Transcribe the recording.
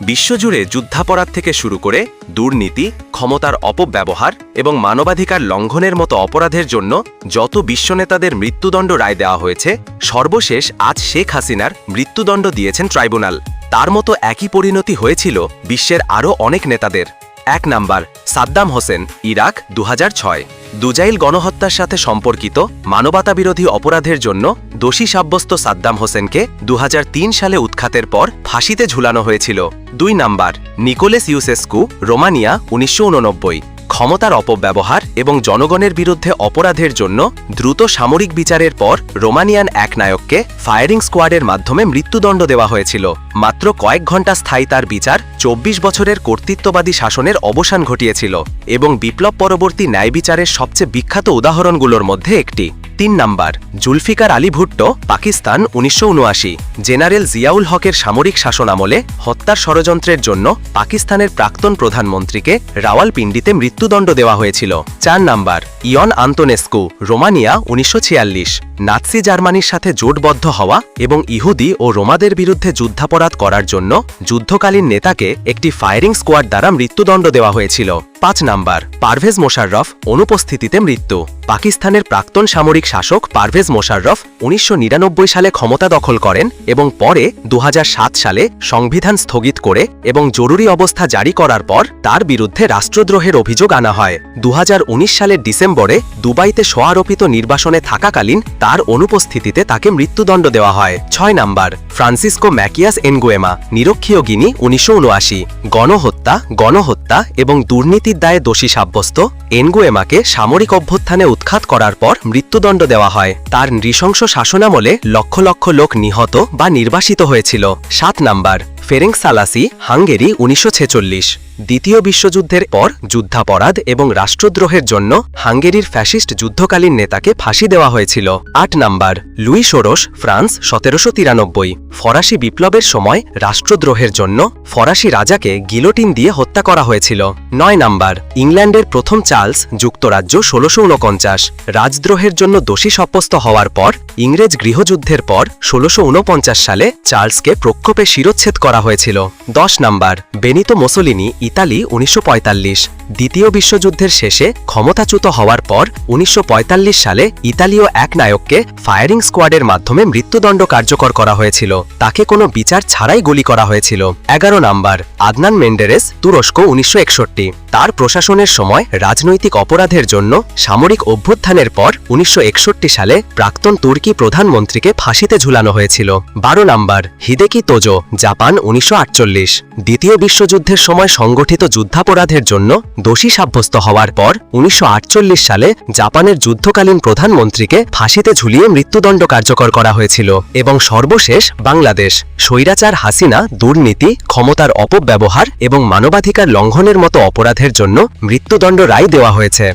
বিশ্বজুড়ে যুদ্ধাপরাধ থেকে শুরু করে দুর্নীতি, ক্ষমতার অপব্যবহার এবং মানবাধিকার লঙ্ঘনের মতো অপরাধের জন্য যত বিশ্বনেতাদের মৃত্যুদণ্ড রায় দেওয়া হয়েছে, সর্বশেষ আজ শেখ হাসিনার মৃত্যুদণ্ড দিয়েছেন ট্রাইব্যুনাল। তার মতো একই পরিণতি হয়েছিল বিশ্বের আরও অনেক নেতাদের। এক নাম্বার, সাদ্দাম হোসেন, ইরাক দু হাজার ছয়। দুজাইল গণহত্যার সাথে সম্পর্কিত মানবতাবিরোধী অপরাধের জন্য দোষী সাব্যস্ত সাদ্দাম হোসেনকে দু হাজার তিন সালে উৎখাতের পর ফাঁসিতে ঝুলানো হয়েছিল। দুই নাম্বার, নিকোলেস ইউসেস্কু, রোমানিয়া, উনিশশো উননব্বই। ক্ষমতার অপব্যবহার এবং জনগণের বিরুদ্ধে অপরাধের জন্য দ্রুত সামরিক বিচারের পর রোমানিয়ান এক নায়ককে ফায়ারিং স্কোয়াডের মাধ্যমে মৃত্যুদণ্ড দেওয়া হয়েছিল। মাত্র কয়েক ঘণ্টা স্থায়ী তার বিচার চব্বিশ বছরের কর্তৃত্ববাদী শাসনের অবসান ঘটিয়েছিল এবং বিপ্লব পরবর্তী ন্যায় বিচারের সবচেয়ে বিখ্যাত উদাহরণগুলোর মধ্যে একটি। তিন নাম্বার, জুলফিকার আলী ভুট্টো, পাকিস্তান, উনিশশো উনআশি। জেনারেল জিয়াউল হকের সামরিক শাসনামলে হত্যার ষড়যন্ত্রের জন্য পাকিস্তানের প্রাক্তন প্রধানমন্ত্রীকে রাওয়ালপিন্ডিতে মৃত্যুদণ্ড দেওয়া হয়েছিল। চার নাম্বার, ইয়ন আন্তনেস্কু, রোমানিয়া, উনিশশো নাৎসি জার্মানির সাথে জোটবদ্ধ হওয়া এবং ইহুদি ও রোমাদের বিরুদ্ধে যুদ্ধাপরাধ করার জন্য যুদ্ধকালীন নেতাকে একটি ফায়ারিং স্কোয়াড দ্বারা মৃত্যুদণ্ড দেওয়া হয়েছিল। পাঁচ নাম্বার, পারভেজ মোশাররফ অনুপস্থিতিতে মৃত্যু। পাকিস্তানের প্রাক্তন সামরিক শাসক পারভেজ মোশাররফ উনিশশো নিরানব্বই সালে ক্ষমতা দখল করেন এবং পরে দু হাজার সাত সালে সংবিধান স্থগিত করে এবং জরুরি অবস্থা জারি করার পর তার বিরুদ্ধে রাষ্ট্রদ্রোহের অভিযোগ আনা হয়। দু হাজার উনিশ সালের ডিসেম্বরে দুবাইতে সোয়ারোপিত নির্বাসনে থাকাকালীন তার অনুপস্থিতিতে তাকে মৃত্যুদণ্ড দেওয়া হয়। ছয় নাম্বার, ফ্রান্সিসকো ম্যাকিয়াস এনগুয়েমা, নিরক্ষীয় গিনি উনিশশো গণহত্যা গণহত্যা এবং দুর্নীতির দায়ে দোষী সাব্যস্ত এনগুয়েমাকে সামরিক অভ্যুত্থানে উৎখাত করার পর মৃত্যুদণ্ড দেওয়া হয়। তার নৃশংস শাসনামলে লক্ষ লক্ষ লোক নিহত বা নির্বাসিত হয়েছিল। সাত নাম্বার ফেরেং সালাসি, হাঙ্গেরি, উনিশশো ছেচল্লিশ। দ্বিতীয় বিশ্বযুদ্ধের পর যুদ্ধাপরাধ এবং রাষ্ট্রদ্রোহের জন্য হাঙ্গেরির ফ্যাসিস্ট যুদ্ধকালীন নেতাকে ফাঁসি দেওয়া হয়েছিল। আট নাম্বার, লুই সোরস ফ্রান্স, সতেরোশো তিরানব্বই। ফরাসি বিপ্লবের সময় রাষ্ট্রদ্রোহের জন্য ফরাসি রাজাকে গিলোটিন দিয়ে হত্যা করা হয়েছিল। নয় নাম্বার, ইংল্যান্ডের প্রথম চার্লস, যুক্তরাজ্য ষোলোশো উনপঞ্চাশ রাজদ্রোহের জন্য দোষী সাব্যস্ত হওয়ার পর, ইংরেজ গৃহযুদ্ধের পর ষোলোশো সালে চার্লসকে প্রক্ষোপে শিরোচ্ছেদ করা হয়েছিল। দশ নাম্বার, বেনিতো মোসোলিনি ইতালি উনিশশো পঁয়তাল্লিশ। দ্বিতীয় বিশ্বযুদ্ধের শেষে ক্ষমতাচ্যুত হওয়ার পর উনিশশো সালে ইতালীয় এক নায়ককে ফায়ারিং স্কোয়াডের মাধ্যমে মৃত্যুদণ্ড কার্যকর করা হয়েছিল। তাকে কোনো বিচার ছাড়াই গুলি করা হয়েছিল। এগারো নাম্বার, আদনান মেন্ডেরেস, তুরস্ক উনিশশো তার প্রশাসনের সময় রাজনৈতিক অপরাধের জন্য সামরিক অভ্যুত্থানের পর উনিশশো একষট্টি সালে প্রাক্তন তুর্কি প্রধানমন্ত্রীকে ফাঁসিতে ঝুলানো হয়েছিল। বারো নাম্বার, হিদেকি তোজো, জাপান উনিশশো আটচল্লিশ। দ্বিতীয় বিশ্বযুদ্ধের সময় সংগঠিত যুদ্ধাপরাধের জন্য দোষী সাব্যস্ত হওয়ার পর উনিশশো আটচল্লিশ সালে জাপানের যুদ্ধকালীন প্রধানমন্ত্রীকে ফাঁসিতে ঝুলিয়ে মৃত্যুদণ্ড কার্যকর করা হয়েছিল এবং সর্বশেষ বাংলাদেশ, স্বৈরাচার হাসিনা, দুর্নীতি, ক্ষমতার অপব্যবহার এবং মানবাধিকার লঙ্ঘনের মতো অপরাধের জন্য মৃত্যুদণ্ড রায় দেওয়া হয়েছে।